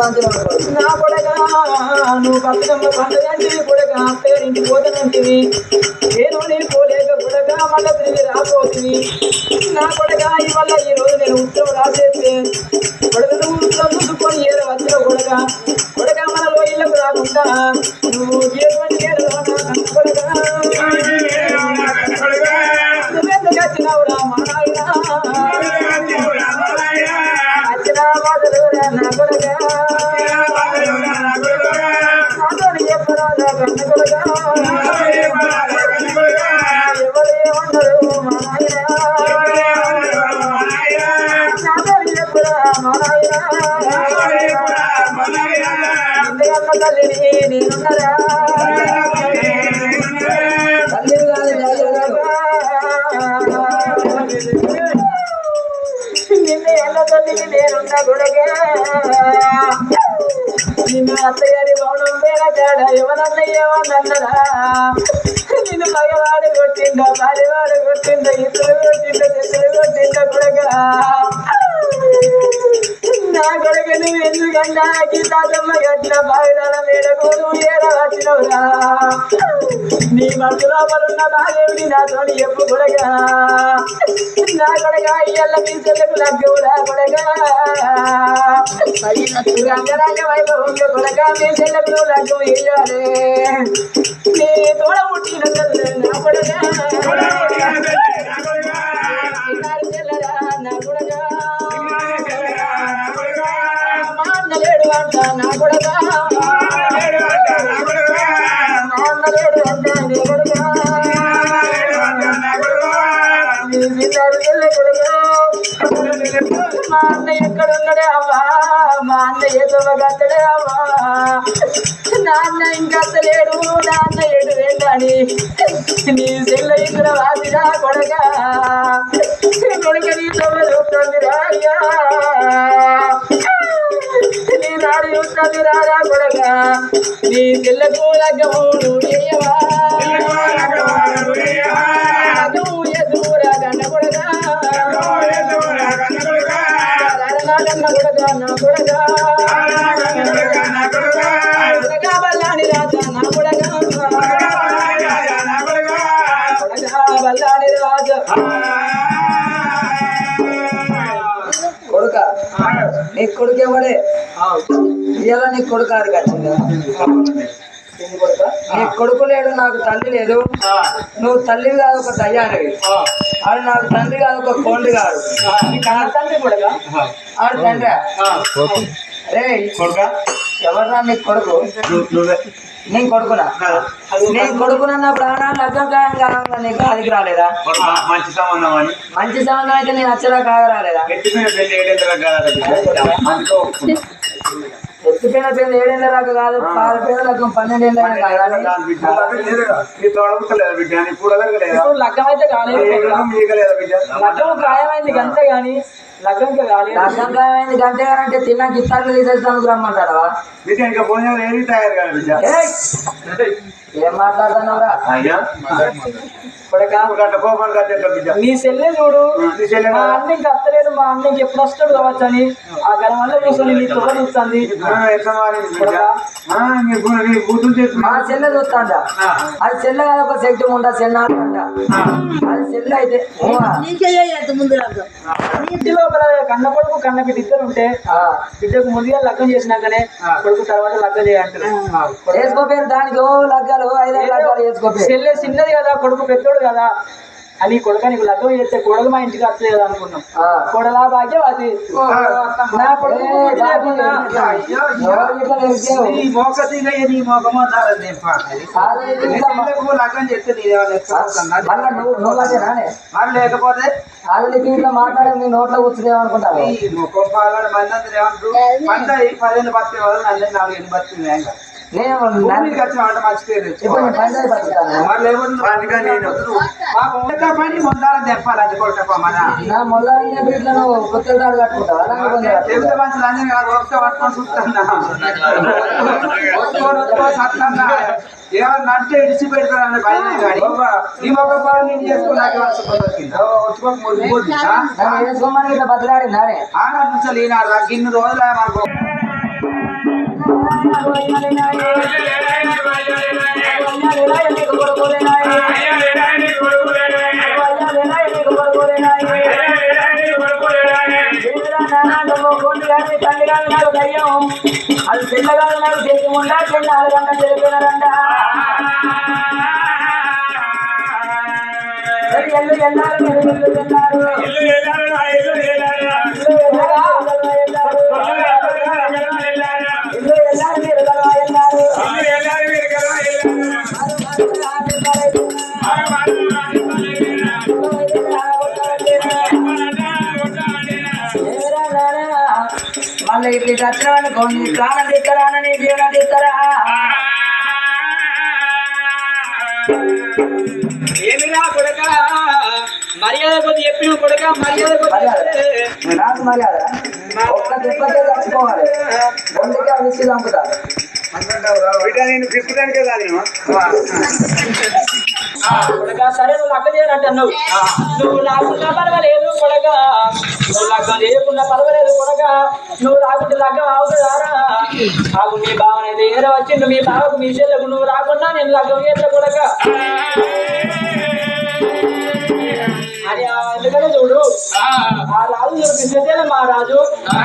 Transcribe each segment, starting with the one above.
పంచడం నా కొడగా నువ్వు బతుకమ్మ పండుగ అంటివి కొడగా పేరింటి పోతనంటివి నేను నేను పోలేక కొడగా మళ్ళీ తిరిగి రాబోతుంది నా కొడగా ఇవల్ల ఈ రోజు నేను ఉత్తరం రాసేస్తే కొడక నువ్వు ఉత్తరం చూసుకొని ఏదో వచ్చిన కొడగా కొడగా మన లోయలకు రాకుండా చెప్పురా నేనున్నరా తల్లి నిన్న ఎల్ల తల్లిని నేనున్న గుడగా నిన్ను అత్తగారి భవనం వేల కాడ ఎవరన్నయ్యేమన్నరా నిన్ను మగవాడు కొట్టిండ భార్యవాడు కొట్టిండ ఇద్దరు కొట్టిండ కొట్టిండ గుడగా నా కొడుక నువ్వు ఎందుకంటే గీతాతమ్మ గట్ల బావిదాల మేరకు నువ్వు ఏడ వచ్చినవురా నీ మనసు లోపల ఉన్న బాగేమిటి నాతోని చెప్పు కొడగా నా కొడక. ఇయ్యల్ల మీ చెల్లెకు లగ్గవురా కొడగా రంగరాజ వైభవంగా కొడగా మీ చెల్లెకు నువ్వు లగ్గం ఇయ్యాలే నీ తోడ పుట్టిన తల్లి నా కొడగా మా అన్న లేడు మా ఎక్కడున్నాడే అవ్వా? మా అన్న ఏదో అవ్వా నాన్న నాన్న ఏడు వేందని నీ చెల్ల ఇంద్ర వాదిరా కొడగా కొడుక నీ తొమ్మిది చూస్తుంది చూస్తుంది రారా కొడగా. నీ చెల్లకు లగ్గము నువ్వేయవా లగ్గము నీ కొడుకేవాడే ఇలా నీ కొడుకు ఆడికి వచ్చిందా. నీ కొడుకు లేడు నాకు తల్లి లేదు. నువ్వు తల్లి కాదు ఒక దయ్యానివి. ఆడు నాకు తండ్రి కాదు ఒక కోండి కాదు తండ్రి కొడగా ఆడు తండ్రి? రే ఎవర్రా నీ కొడుకు? నేను కొడుకునా? నేను కొడుకున నా ప్రాణాలు లగ్గం కాగా నీకు అదికి రాలేదా? మంచి సంబంధం అని. మంచి సంబంధం అయితే నేను అచ్చరా కాగా రాలేదా? కాదు. ఎత్తిపోయిన పేరు కాదు లగ్గం పన్నెండేళ్ళ ఇప్పుడు లగ్గం అయితే కాలేదు. మీకలేదా బిడ్డ? లగ్గం ఖాయమైంది కాలేదు. లగ్గం కావాలంటే గంటే అంటే తిన్నా గిత్తాలు తీసేస్తాను రమ్మంటారా? ఏం మాట్లాడుతున్నావురా? నీ సెల్లే చూడు. నీ చెల్లె మా అన్న ఇంకా అత్తలేదు మా అన్న ఇంక ఎప్పుడు వస్తాడు కావచ్చు అని. ఆ గల వల్ల కూర్చొని నీ తొడ చూస్తుంది. మా చెల్లె చూస్తాండ అది చెల్లె కాదు ఒక శక్తి ఉంటా చెన్న అంట అది చెల్లె అయితే. ఇంటి లోపల కన్న కొడుకు కన్న బిడ్డ ఇద్దరు ఉంటే ఆ. బిడ్డకు ముందుగా లగ్గం చేసినాకనే కొడుకు తర్వాత లగ్గం చేయంటారు వేసుకోపోయారు దానికి ఓ లగ్గాలు ఐదారు లగ్గాలు వేసుకోపోయారు చెల్లె చిన్నది కదా కొడుకు పెద్దోడు కదా అని కొడుక నీకు లగ్గం చేస్తే కొడుకు మా ఇంటికి వస్తలేదు అనుకున్నాం. కొడలా భాగ్యం అది నా కొడుకు లగ్గం చేస్తే? మరి లేకపోతే ఇట్లా మాట్లాడి నీ నోట్లో ముఖం మంది ఈ పదిహేను బతికే వాళ్ళు అందరి నాలుగు ఎన్ని బతికింది పని ముందాలని అది మన కొత్త కట్టుకుంటావా? కాదు పట్టుకొని చూస్తున్నా ఏమన్నా ఇడిచి పెడతారని కానీ నీ మొక్క పని నేను చేసుకున్నాక నన్ను వేసుకోమని ఇట్లా బతలాడిందానే ఆనాడు నుంచి ఈనాడు ఇన్ని రోజులు మాకు అది పిల్లగాడు నాకు తెలియకుండా గంటలు తెలిపినారంట ఎల్లు ఎల్లారు ఎల్లు ఎల్లారు. ఇల్లు ఎల్లారు. ఇట్లా చచ్చిన అనుకో నీ ప్రాణం తీస్తారా నీ జీవనం తీస్తారా ఏమిరా కొడక? మర్యాద కొద్ది చెప్పిన కొడక మర్యాద కొద్ది నాకు మర్యాద? ఒక్క దెబ్బకే చచ్చిపోవాలి. అందుకే విసి చంపుతారు. నేను కాదు కొడక సరే నువ్వు లగ్గ చేయనంటున్నావు నువ్వు రాకుండా పర్వాలేదు కొడక. నువ్వు లగ్గం చేయకుండా పర్వాలేదు కొడక. నువ్వు రాకుంటే లగ్గం అవుతుందారా? ఆగు మీ బావనైతే ఏదో వచ్చిండు మీ బావకు మీ చెల్లెకు నువ్వు రాకుండా నేను లగ్గం చేస్తా కొడక. అని ఎందుకంటే చూడు? ఆ. రాజు చూపించేదే మా రాజు ఆ.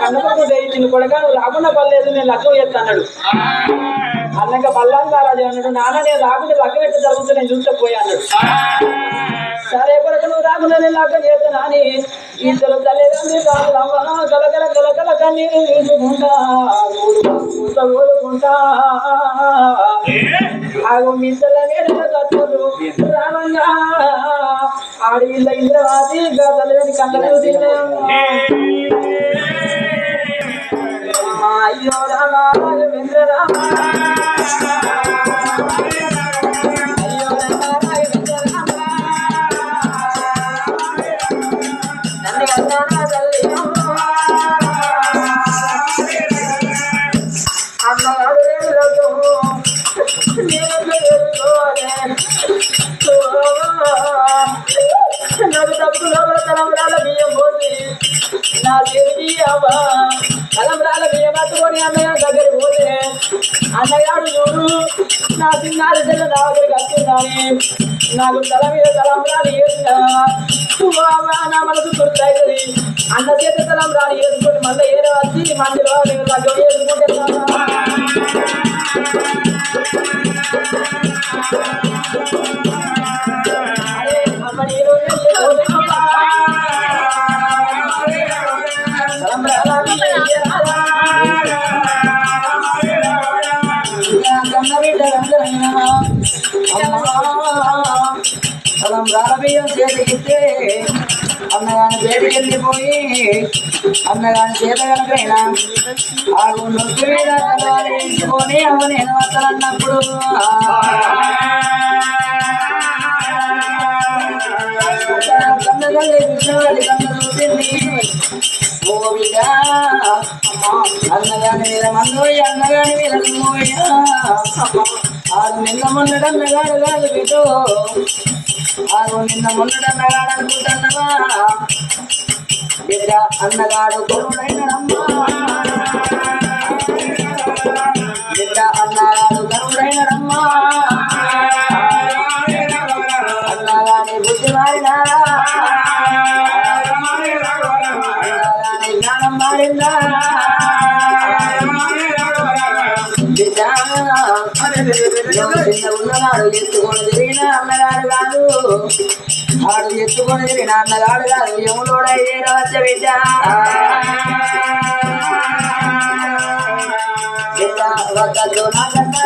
కన్నపకు దయించిన కొడక. నువ్వు రాకుండా పర్లేదు నేను లగ్గం చేస్తా అన్నాడు. అన్నాక రాజు అన్నాడు నాన్న నేను రాకుండా లగ్గం జరుగుతుంది నేను చూస్తే పోయి అన్నాడు సరే కొరకు నువ్వు రాకుండా నేను లగ్గం చేస్తున్నా అని ఇద్దరు తల్లిదండ్రులు కావాలమ్మా కలకల కలకల కన్నీరు తీసుకుంటా ఊరుకుంటా ఊరుకుంటా. ఆగు మిద్దల నీడల కట్టుడు రామంగా ఆడి ఇళ్ళ ఇంద్రవాది తల్లిదండ్రి కళ్ళకు అయ్యో రామ రాఘవేంద్ర రామ. నా చేతికి అవ్వ తలంబరాల బియ్యం అన్నయ్య దగ్గరికి పోతే అన్నగాడు చూడు నా చిన్నారి చెల్ల నా దగ్గరికి వస్తుందని. నాకు తల మీద తలంబ్రాలు వేసిన నా మనసు గుర్తవుతుంది అన్న చేత తలంబ్రాలు వేసుకొని మళ్ళీ ఏదో వచ్చి మందిలో నేను లగ్గం వేసుకుంటే మనం రాబియ్యం చేతికిస్తే అన్నగాని బయటికి వెళ్ళిపోయి అన్నగాని చేత కనుకైనా ఆగు నొక్కి మీద తలవారి ఎంచుకొని అమ్మ నేను వస్తానన్నప్పుడు కన్నగల్లి కృష్ణవాడి కన్న చూసింది ఓ బిడ్డ అన్నగాని మీద మన్నోయి అన్నగాని మీద నువ్వయ్యా ఆరు నిన్న మొన్నడన్నగాడు కాదు బిడ్డో నిన్న మొన్నడు అన్నగాడు అనుకుంటున్నావా బిడ్డ అన్నగాడు చిన్న ఉన్నవాడు ఎత్తుకొని తిరిగిన అన్నగాడు కాదు వాడు ఎత్తుకొని నాన్నగాడు కాదు యములోడయ్యే వచ్చ బిడ్డ బిడ్డ వద్దలు నాకన్న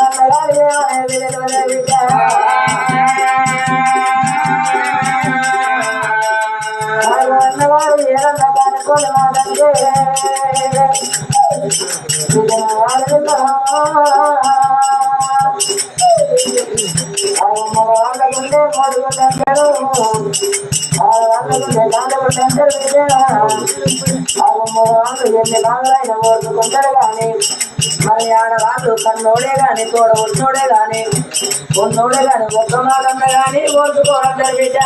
అన్నగారు ఏమనే బిడ్డ బిడ్డ అన్నవారు ఏదన్నా కనుక్కొని మాటంటే వాళ్ళకుంటే మూడు గంటలు వాళ్ళకుంటే నాలుగు వాళ్ళు ఎన్ని బాధలైన ఓర్చుకుంటారు కానీ మరి ఆడవాళ్ళు కన్నోడే కానీ తోడ ఉన్నోడే కానీ ఉన్నోడే కానీ ఒక్క మాటన్న కానీ ఓర్చుకోవడం బిడ్డ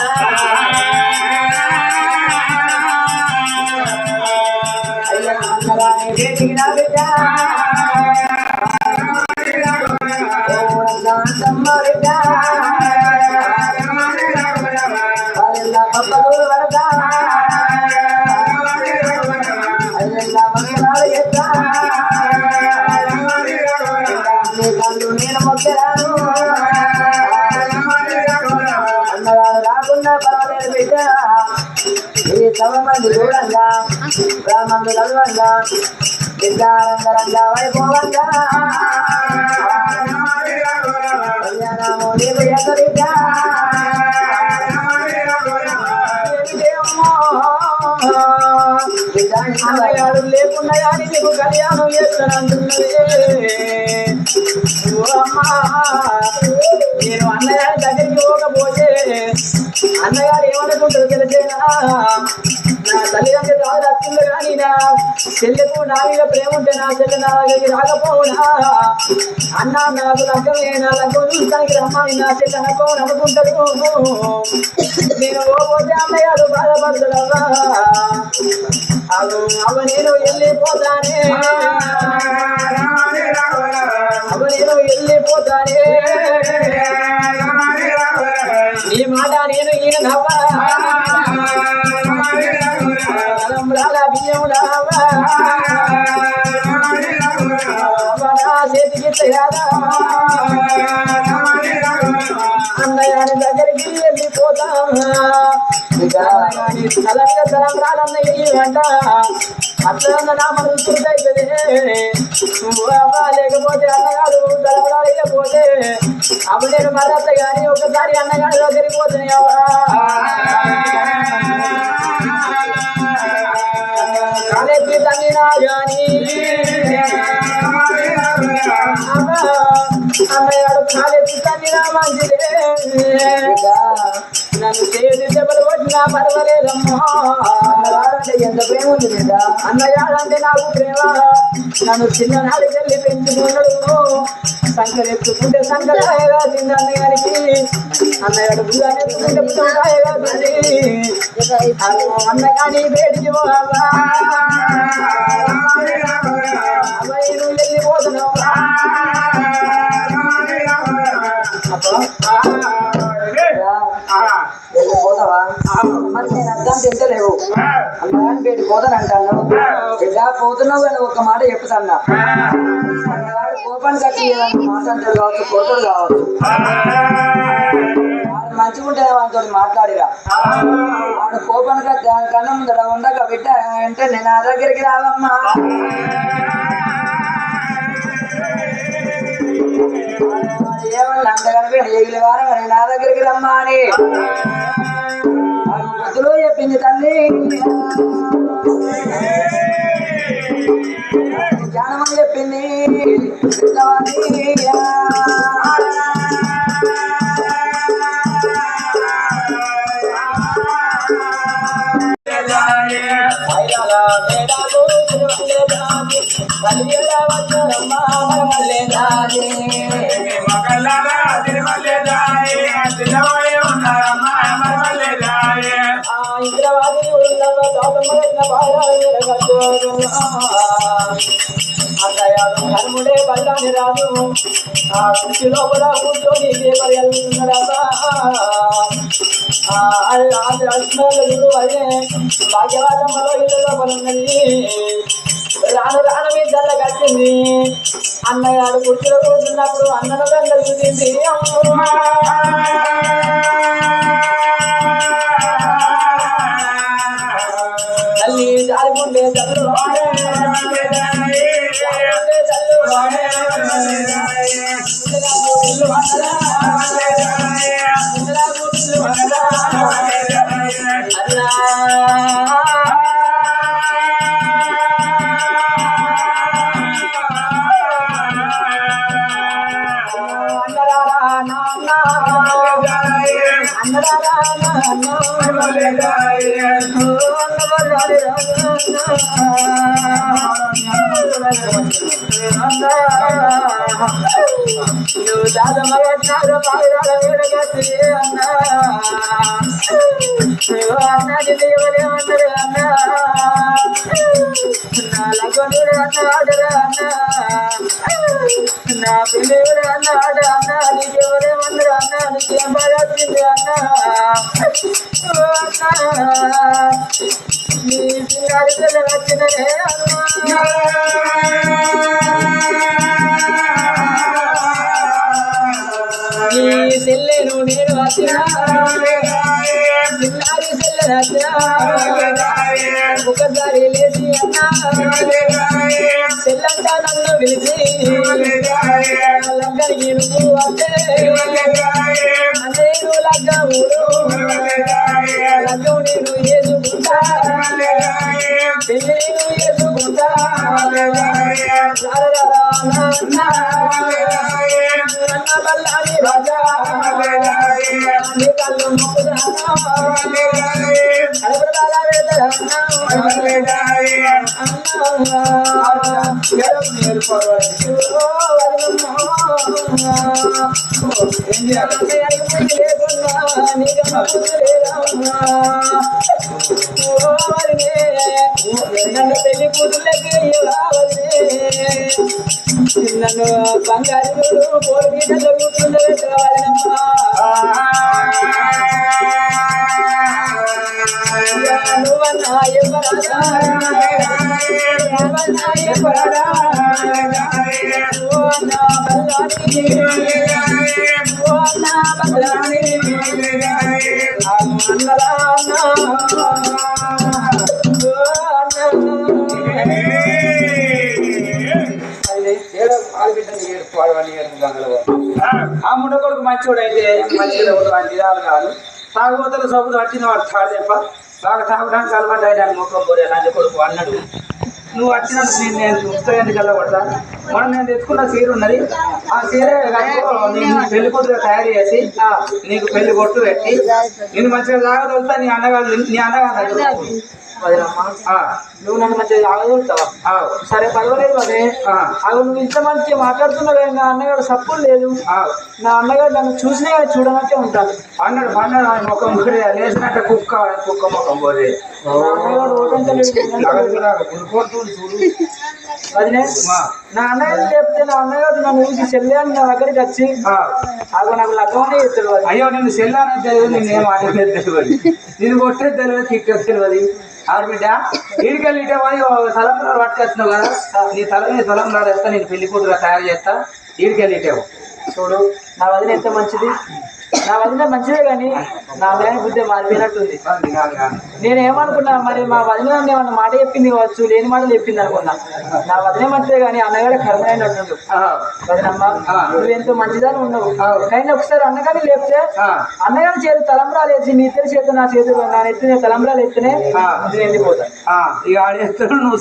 అయ్యా బిడ్డ బిడ్డ పప్పలు వరదా సవ చూడంగా బ్రాహ్మణులు కలవంగా బిడ్డ వైభవంగా కళ్యాణము నీకు లేకుండా కానీ నీకు కళ్యాణం నేను అన్నగారి దగ్గరికి పోకపోతే అన్నగారు ఏమనుకుంటారు తెలిసేనా తల్లిదండ్రులు రాదు వచ్చింది కానీ నా చెల్లెకు నా మీద ప్రేమ ఉంటే నా చెల్లె నా దగ్గరికి రాకపోవునా అన్న నాకు లగ్గమే నా లగ్గం చూస్తానికి రమ్మని నా చెల్లె అనుకోని అనుకుంటాడు నేను పోతే అన్నగారు బాధపడతాడమ్మా అవు అవ నేను వెళ్ళిపోతానే అవ నేను వెళ్ళిపోతానే నీ మాట నేను ఈయన నవ్వా తలంబ్రాల బియ్యం లావా అవ చేతికి తయారా అన్నగారి దగ్గరికి వెళ్ళిపోతామా అన్నగారి తల మీద అట్లా నా మనసు అవుతుంది లేకపోతే అన్నగారు తలంబ్రాలు అప్పుడు నేను మరత్త కానీ ఒకసారి అన్నగారి దగ్గరికి పోతున్నాయి కాలేజీ తగ్గినా కానీ అన్నగాడు కాలేజీ మంచిదే నన్ను చేతి దెబ్బలు కొట్టినా పర్వాలేదమ్మా అన్నగారంటే ఎంత ప్రేమ ఉంది బిడ్డ అన్నగాడంటే నాకు ప్రేమ. నన్ను చిన్ననాడు వెళ్ళి పెంచుకున్నాడు. సంకరెత్తుకుంటే సంకరాయగా తింది అన్నగారికి అన్నగాడు బుధాన్ని ఎత్తుకుంటే బుధంకాయగా తింది అన్నగాని నువ్వు వెళ్ళిపోతున్నావు వెళ్ళిపోతావా మరి నేను అర్థం తింటలేవు అన్నగాని పేరు పోతాను అంటాను ఇలా పోతున్నావు అని ఒక మాట చెప్తాన్నా అన్నగాడు కోపానికి వచ్చి ఏదన్నా కావచ్చు కోతలు కావచ్చు. వాడు మంచిగా ఉంటే వాళ్ళతో మాట్లాడిరా. వాడు కోపానికి దానికన్నా ముందర ఉండక బిడ్డ అంటే నేను నా దగ్గరికి రావమ్మా. వాడు ఏమన్నా అంతగానే ఏగిలి వారం నా దగ్గరికి రమ్మా అని. బుద్ధిలో చెప్పింది తల్లి. జ్ఞానమని చెప్పింది పిల్లవాడి ఇంద్రవాది అన్నయ్యాడు కర్ముడే బల్లాని రాదు ఆ కృషి లోపల కూర్చొని పేపర్ వెళ్తున్నాడమ్మా అల్లాడు అదే భాగ్యవాదమ్మలో ఇల్లు లోపల ఉన్నది రాను రాను మీ జల్ల కట్టింది అన్నయ్య ఆడు కుర్చీలో కూర్చున్నప్పుడు అన్నను దండలు చూసింది అమ్మా నా పిల్లలు అన్నాడురా అన్నా నా పిల్లివుడు అన్నా నీకేం బాధ వచ్చింది అన్నా అన్నా నీ సింగారి పిల్ల వచ్చిననే సెల్లెను నేను వచ్చిన ఒకసారి లేచి అన్నా. సెల్లంతా నన్ను పిలిచి. లగ్గరికి నువ్వు వస్తే నేను లగ్గముడు. లగ్గం నేను చేసుకుంటా పెళ్ళి నేను చేసుకుంటా పెళ్ళి కూతుళ్ళకి నన్ను బంగారు కోడి ఆ ముండకొడుకు మంచోడు అయితే మంచిగా వాడి విధాలు కాదు తాగుబోతలు సబ్బులు పట్టిన వాడు తాడు చెప్ప బాగా తాగడానికి అలవాటు అయినా మొక్క పోరే లంచ కొడుకు అన్నాడు నువ్వు వచ్చినందుకు నేను నేను పుస్తకానికి కలవడతా మనం నేను తెచ్చుకున్న చీర ఉన్నది. ఆ చీర నేను పెళ్ళి కూతురు తయారు చేసి నీకు పెళ్ళి కొట్టు పెట్టి. నేను మంచిగా తాగదలుతా నీ అన్నగారు నీ అన్నగారు నువ్వు నన్ను మంచిగా ఆగదులుతావా ఆ, సరే పర్వాలేదు అదే. అవి నువ్వు ఇంత మంచిగా మాట్లాడుతున్నావు నా అన్నగారు సప్పుడు లేదు. నా అన్నగారు నన్ను చూసినా కానీ చూడనట్టే ఉంటాను అన్నాడు పన్నాడు ఆయన ముఖం లేచినట్టు కుక్క కుక్క ముఖం పోతే. నా అన్నగారు ఓటంతా వదిలే మా, నా అన్నగారు చెప్తే నా అన్నగారు నన్ను చూసి చెల్లాను నా దగ్గరికి వచ్చి అగో నాకు లగ్గమనే చెప్తాడు అయ్యో నిన్ను సెల్లానే తెలియదు నేనేం ఆడలేదు తెలియదు. నేను కొట్టేది తెలియదు తిట్టేది తెలియదు. ఆరు బిడ్డ? ఈడికెళ్ళి ఇటే పోయి తలంబ్రాలు పట్టుకొచ్చినావు కదా? నీ తల నీ తలంబ్రాలు వేస్తా నేను పెళ్ళి కూతురు తయారు చేస్తా. ఈడికెళ్ళి ఇటేవు చూడు నా వదిన ఎంత మంచిది? నా వదిన మంచిదే కానీ నా అన్నగారి బుద్ధి మారిపోయినట్టుంది. నేను ఏమనుకున్నా మరి మా వదిన ఏమన్నా మాట చెప్పింది కావచ్చు లేని మాటలు చెప్పింది అనుకున్నా. నా వదిన మంచిదే కానీ అన్నగారు కర్మైనట్టుండు వదినమ్మ. నువ్వు ఎంతో మంచిదని ఉన్నావు. కానీ ఒకసారి అన్నగారిని లేపితే ఆ. అన్నగారి చేతి తలంబ్రాలు వేసి నీ ఇద్దరి చేతి నా చేతిలో నా ఎత్తిన తలంబ్రాలు ఎత్తినే వెళ్ళిపోతా ఇక ఆడేస్తాడు నువ్వు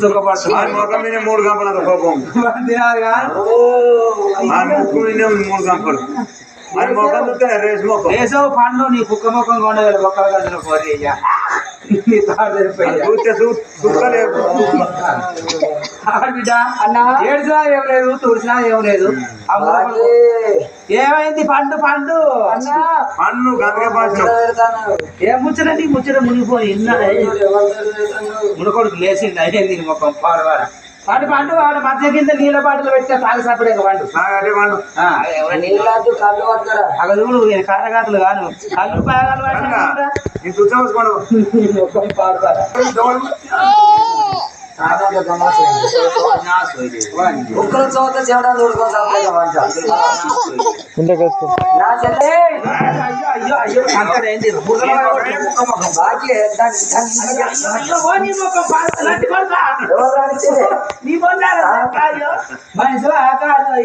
మూడు గంపల కోపం. మూడు రేసు పండు నీ కుక్క ముఖం కొండగల సరిపోయి చూస్తే చూడలేదు బిడ్డ అన్నా. ఏడ్చినా ఏం లేదు తుడిచినా ఏం లేదు. ఏమైంది పండు పండు? పెడతాను ఏ ముచ్చట నీ ముచ్చట మునిగిపోయి మునకొడుకు లేచింది అయ్యింది మొక్కం పాడవాడ పండు పండు వాడు మధ్య కింద నీళ్ళ బాటిల్ పెట్టిన తాగి సపడే పండు. అదే పండు. ఆ, నీళ్ళద్దు కళ్ళు చూడు ఈయన కారగాతులు కాను. కళ్ళు చూసాము మొక్కం పాడవాడ ఒక్కరు చోత చెవడా దూడుకొని మనిషి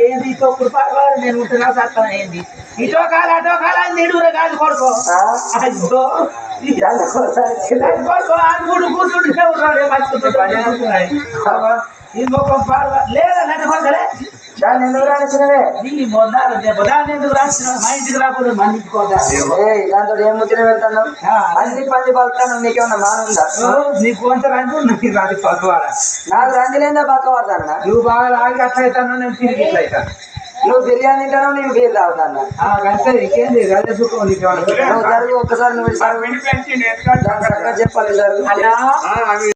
ఏంది తొక్కుడు పడవారు నేను ఉంటున్నా ఏంది ఇటో కాదు అటో కాదు అని నిడుగురే కాదు కొడుకో అయ్యో ఆడుకుంటూ కూర్చుంటే ఉన్నాడు లేదా దాన్ని ఎందుకు రానిచ్చినవే నీ మొందాలు దెబ్బ దాన్ని ఎందుకు రాసిన మా ఇంటికి రాకూడదు మన ఇంటికి దాంతో ఏం ముచ్చిన పెడతాను అన్ని పంది పలుకుతాను నీకేమన్నా మాన ఉందా నీ కొంత రంగు నీకు రాదు పక్కవాడా నాకు రంది లేదా పక్క పడతాను నువ్వు బాగా లాగి అట్లా అవుతాను నేను తిరిగి ఇట్లా అవుతాను నువ్వు బిర్యానీ తింటాను నేను బీర్ తాగుతాను నువ్వు జరుగు ఒక్కసారి చెప్పాలి జరుగు అన్నా. ఆ, అవి